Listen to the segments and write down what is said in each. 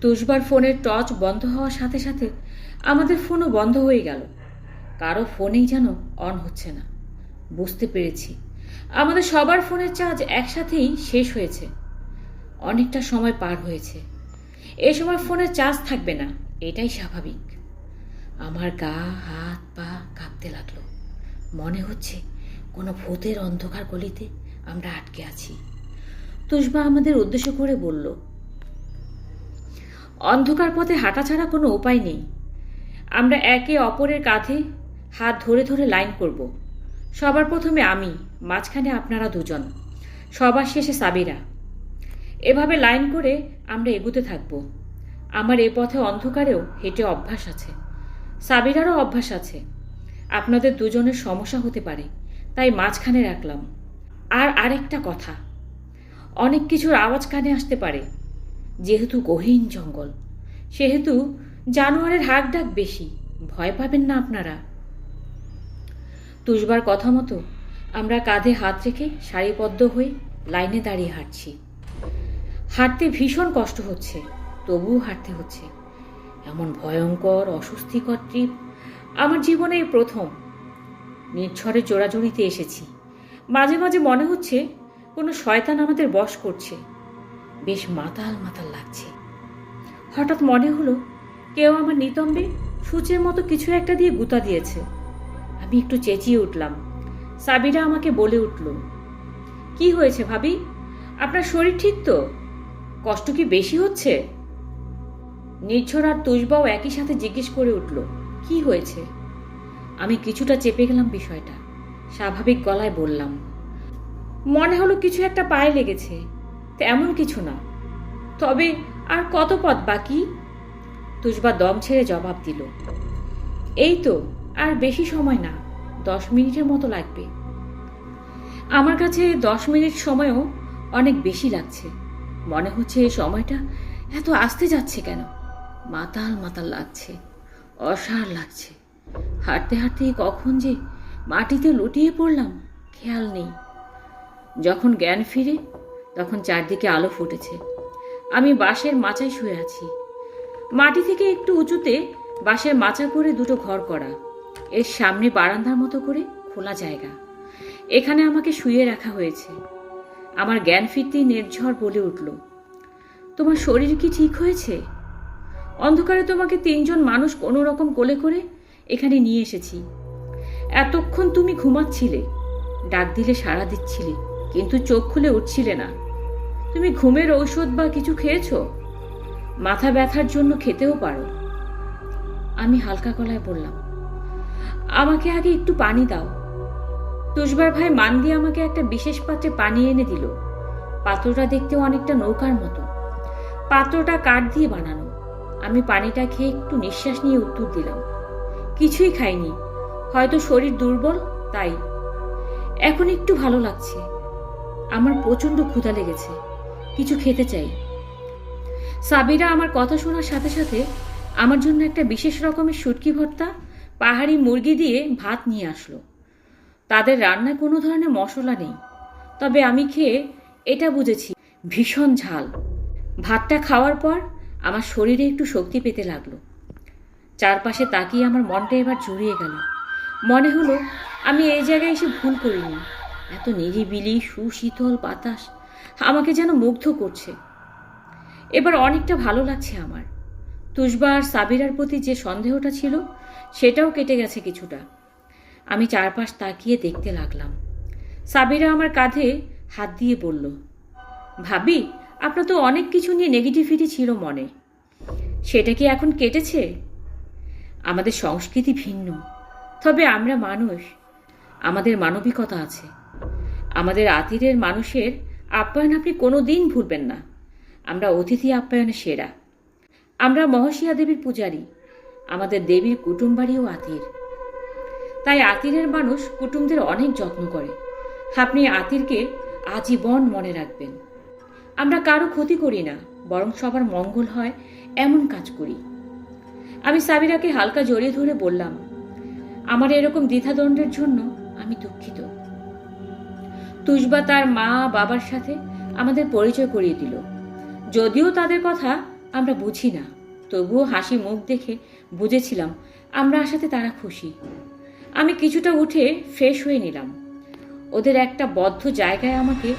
তুষবার ফোনের টর্চ বন্ধ হওয়ার সাথে সাথে আমাদের ফোনও বন্ধ হয়ে গেল। কারও ফোনেই যেন অন হচ্ছে না। বুঝতে পেরেছি। আমাদের সবার ফোনের চার্জ একসাথেই শেষ হয়েছে। অনেকটা সময় পার হয়েছে। এ সময় ফোনের চার্জ থাকবে না। এটাই স্বাভাবিক। আমার গা, হাত, পা কাঁপতে লাগল। মনে হচ্ছে কোনো ভূতের অন্ধকার গলিতে আমরা আটকে আছি। তুষবা আমাদের উদ্দেশ্য করে বলল অন্ধকার পথে হাঁটা ছাড়া কোনো উপায় নেই। আমরা একে অপরের কাঁধে হাত ধরে ধরে লাইন করব। সবার প্রথমে আমি, মাঝখানে আপনারা দুজন। সবার শেষে সাবিরা। এভাবে লাইন করে আমরা এগুতে থাকব। আমার এ পথে অন্ধকারেও হেঁটে অভ্যাস আছে। সাবিরারও অভ্যাস আছে। আপনাদের দুজনের সমস্যা হতে পারে, তাই মাঝখানে রাখলাম। আর আরেকটা কথা, অনেক কিছুর আওয়াজ কানে আসতে পারে। যেহেতু গহীন জঙ্গল, সেহেতু জানোয়ারের হাক ডাক বেশি, ভয় পাবেন না আপনারা। তুষবার কথা মতো আমরা কাঁধে হাত রেখে সারিবদ্ধ হয়ে লাইনে দাঁড়িয়ে হাঁটছি। হাঁটতে ভীষণ কষ্ট হচ্ছে, তবুও হাঁটতে হচ্ছে। এমন ভয়ঙ্কর, অস্বস্তিকর ট্রিপ আমার জীবনে প্রথম। নির্ঝরে জোড়াজড়িতে এসেছি। মাঝে মাঝে মনে হচ্ছে কোনো শয়তান আমাদের বশ করছে। বেশ মাতাল মাতাল লাগছে। হঠাৎ মনে হলো কেউ আমার নিতম্বে সূচের মতো কিছু একটা দিয়ে গুতা দিয়েছে। আমি একটু চেঁচিয়ে উঠলাম। সাবিরা আমাকে বলে উঠল, কি হয়েছে ভাবি? আপনার শরীর ঠিক তো? কষ্ট কি বেশি হচ্ছে? নির্ঝর আর তুষবাও একই সাথে জিজ্ঞেস করে উঠল, কি হয়েছে? আমি কিছুটা চেপে গেলাম বিষয়টা। স্বাভাবিক গলায় বললাম, মনে হলো কিছু একটা পায়ে লেগেছে। তেমন কিছু না। তবে আর কত পথ বাকি? তুষবা দম ছেড়ে জবাব দিল, এই তো, আর বেশি সময় না, দশ মিনিটের মতো লাগবে। আমার কাছে দশ মিনিট সময়ও অনেক বেশি লাগছে। মনে হচ্ছে এই সময়টা এত আসতে যাচ্ছে কেন? মাতাল মাতাল লাগছে, অসার লাগছে। হাঁটতে হাঁটতে কখন যে মাটিতে লুটিয়ে পড়লাম, খেয়াল নেই। যখন জ্ঞান ফিরে তখন চারদিকে আলো ফুটেছে। আমি বাঁশের মাচায় শুয়ে আছি। মাটি থেকে একটু উঁচুতে বাঁশের মাচা করে দুটো ঘর করা। এর সামনে বারান্দার মতো করে খোলা জায়গা। এখানে আমাকে শুয়ে রাখা হয়েছে। আমার জ্ঞান ফিরতেই নির্ঝর বলে উঠল, তোমার শরীর কি ঠিক হয়েছে? অন্ধকারে তোমাকে তিনজন মানুষ কোনো রকম কোলে করে এখানে নিয়ে এসেছি। এতক্ষণ তুমি ঘুমাচ্ছিলে। ডাক দিলে সাড়া দিচ্ছিলে, কিন্তু চোখ খুলে উঠছিলে না। তুমি ঘুমের ঔষধ বা কিছু খেয়েছো? মাথা ব্যথার জন্য খেতেও পারো। আমি হালকা গলায় বললাম, আমাকে আগে একটু পানি দাও। তুষবার ভাই মান দিয়ে আমাকে একটা বিশেষ পাত্রে পানি এনে দিল। পাত্রটা দেখতেও অনেকটা নৌকার মতো। পাত্রটা কাঠ দিয়ে বানানো। আমি পানিটা খেয়ে একটু নিঃশ্বাস নিয়ে উত্তর দিলাম, কিছুই খাইনি। হয়তো শরীর দুর্বল, তাই। এখন একটু ভালো লাগছে। আমার প্রচণ্ড ক্ষুধা লেগেছে। কিছু খেতে চাই। সাবিরা আমার কথা শোনার সাথে সাথে আমার জন্য একটা বিশেষ রকমের শুটকি ভর্তা, পাহাড়ি মুরগি দিয়ে ভাত নিয়ে আসলো। তাদের রান্নায় কোনো ধরনের মশলা নেই, তবে আমি খেয়ে এটা বুঝেছি, ভীষণ ঝাল। ভাতটা খাওয়ার পর আমার শরীরে একটু শক্তি পেতে লাগল। চারপাশে তাকিয়ে আমার মনটা এবার জুড়িয়ে গেল। মনে হলো আমি এই জায়গায় এসে ভুল করিনি। এত নিরিবিলি, সুশীতল বাতাস আমাকে যেন মুগ্ধ করছে। এবার অনেকটা ভালো লাগছে আমার। তুষবা আর সাবিরার প্রতি যে সন্দেহটা ছিল, সেটাও কেটে গেছে কিছুটা। আমি চারপাশ তাকিয়ে দেখতে লাগলাম। সাবিরা আমার কাঁধে হাত দিয়ে বলল, ভাবি, আপনার তো অনেক কিছু নিয়ে নেগেটিভিটি ছিল মনে। সেটা কি এখন কেটেছে? আমাদের সংস্কৃতি ভিন্ন। তবে আমরা মানুষ, আমাদের মানবিকতা আছে। আমাদের আতিরের মানুষের আপ্যায়ন আপনি কোনো দিন ভুলবেন না। আমরা অতিথি আপ্যায়নে সেরা। আমরা মহসিয়া দেবীর পূজারী। আমাদের দেবীর কুটুমবাড়িও আতির। তাই আতিরের মানুষ কুটুমদের অনেক যত্ন করে। আপনি আতিরকে আজীবন মনে রাখবেন। আমরা কারও ক্ষতি করি না, বরং সবার মঙ্গল হয় এমন কাজ করি। আমি সাবিরাকে হালকা জড়িয়ে ধরে বললাম, আমার এরকম দ্বিধাদণ্ডের জন্য আমি দুঃখিত। তুষবা তার মা, বাবার সাথে আমাদের পরিচয় করিয়ে দিল। যদিও তাদের কথা আমরা বুঝি না, তবুও হাসি মুখ দেখে বুঝেছিলাম আমরা আসাতে তারা খুশি। আমি কিছুটা উঠে ফ্রেশ হয়ে নিলাম। ওদের একটা বদ্ধ জায়গায় আমাকে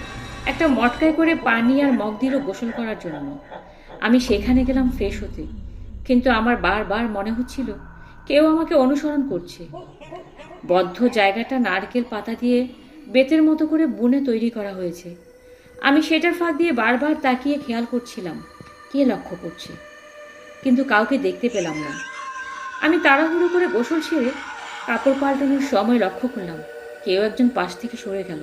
একটা মটকায় করে পানি আর মগ দিল গোসল করার জন্য। আমি সেখানে গেলাম ফ্রেশ হতে। কিন্তু আমার বারবার মনে হচ্ছিল কেউ আমাকে অনুসরণ করছে। বদ্ধ জায়গাটা নারকেল পাতা দিয়ে বেতের মতো করে বুনে তৈরি করা হয়েছে। আমি সেটার ফাঁক দিয়ে বারবার তাকিয়ে খেয়াল করছিলাম, কে লক্ষ্য করছে। কিন্তু কাউকে দেখতে পেলাম না। আমি তাড়াহুড়ো করে গোসল সেরে কাপড় পাল্টানোর সময় লক্ষ্য করলাম, কেউ একজন পাশ থেকে সরে গেল।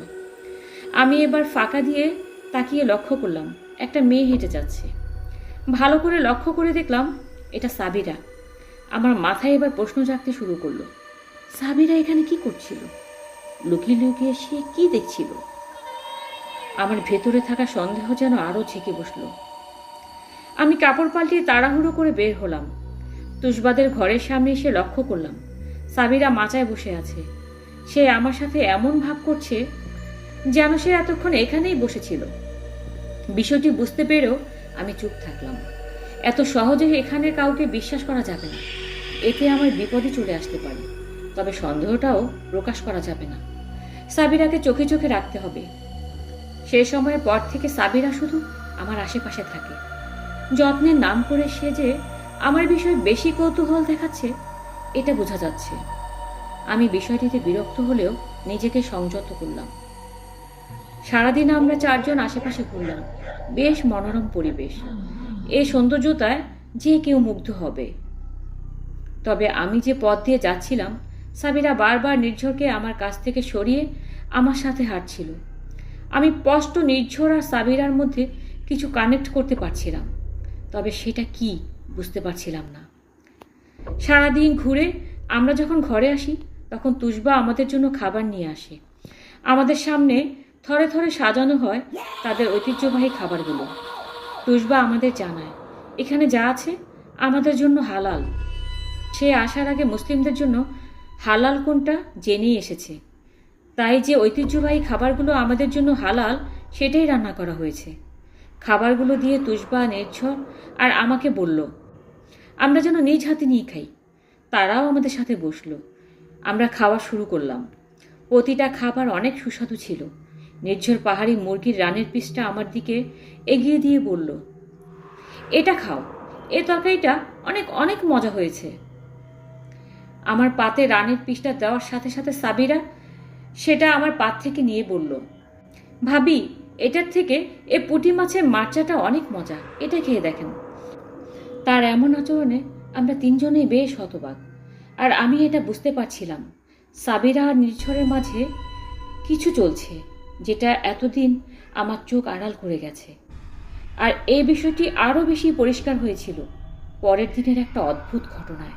আমি এবার ফাঁকা দিয়ে তাকিয়ে লক্ষ্য করলাম, একটা মেয়ে হেঁটে যাচ্ছে। ভালো করে লক্ষ্য করে দেখলাম, এটা সাবিরা। আমার মাথায় এবার প্রশ্ন জাগতে শুরু করল, সাবিরা এখানে কি করছিল? লুকিয়ে লুকিয়ে সে কি দেখছিল? আমার ভেতরে থাকা সন্দেহ যেন আরও ঝেঁকে বসল। আমি কাপড় পাল্টিয়ে তাড়াহুড়ো করে বের হলাম। তুষবাদের ঘরের সামনে এসে লক্ষ্য করলাম, সাবিরা মাচায় বসে আছে। সে আমার সাথে এমন ভাব করছে যেন সে এতক্ষণ এখানেই বসেছিল। বিষয়টি বুঝতে পেরেও আমি চুপ থাকলাম। এত সহজে এখানে কাউকে বিশ্বাস করা যাবে না। এতে আমার বিপদে চলে আসতে পারে। তবে সন্দেহটাও প্রকাশ করা যাবে না। সাবিরাকে চোখে চোখে রাখতে হবে। সে সময়ের পর থেকে সাবিরা শুধু আমার আশেপাশে থাকে। যত্নের নাম করে সে যে আমার বিষয়ে বেশি কৌতূহল দেখাচ্ছে, এটা বোঝা যাচ্ছে। আমি বিষয়টিতে বিরক্ত হলেও নিজেকে সংযত করলাম। সারাদিন আমরা চারজন আশেপাশে ঘুরলাম। বেশ মনোরম পরিবেশ। এই সৌন্দর্যতায় যে কেউ মুগ্ধ হবে। তবে আমি যে পথ দিয়ে যাচ্ছিলাম সাবিরা বারবার নির্ঝরকে আমার কাছ থেকে সরিয়ে আমার সাথে হাঁটছিল। আমি স্পষ্ট নির্ঝর আর সাবিরার মধ্যে কিছু কানেক্ট করতে পারছিলাম, তবে সেটা কি বুঝতে পারছিলাম না। সারাদিন ঘুরে আমরা যখন ঘরে আসি, তখন তুষবা আমাদের জন্য খাবার নিয়ে আসে। আমাদের সামনে থরে থরে সাজানো হয় তাদের ঐতিহ্যবাহী খাবারগুলো। তুষবা আমাদের জানায়, এখানে যা আছে আমাদের জন্য হালাল। সে আসার আগে মুসলিমদের জন্য হালাল কোনটা জেনেই এসেছে। তাই যে ঐতিহ্যবাহী খাবারগুলো আমাদের জন্য হালাল, সেটাই রান্না করা হয়েছে। খাবারগুলো দিয়ে তুষবা নির্ঝর আর আমাকে বলল, আমরা যেন নিজ হাতে নিয়ে খাই। তারাও আমাদের সাথে বসল। আমরা খাওয়া শুরু করলাম। প্রতিটা খাবার অনেক সুস্বাদু ছিল। নির্ঝর পাহাড়ি মুরগির রানের পিসটা আমার দিকে এগিয়ে দিয়ে বলল, এটা খাও। এ তরকারিটা অনেক অনেক মজা হয়েছে। আমার পাতে রানের পিসটা দেওয়ার সাথে সাথে সাবিরা সেটা আমার পাত থেকে নিয়ে বলল, ভাবি, এটার থেকে এ পুঁটি মাছের মার্চাটা অনেক মজা, এটা খেয়ে দেখেন। তার এমন আচরণে আমরা তিনজনেই বেশ হতবাক, আর আমি এটা বুঝতে পারছিলাম। সাবিরা আর নির্ঝরের মাঝে কিছু চলছে, যেটা এতদিন আমার চোখ আড়াল করে গেছে। আর এই বিষয়টি আরও বেশি পরিষ্কার হয়েছিল পরের দিনের একটা অদ্ভুত ঘটনায়।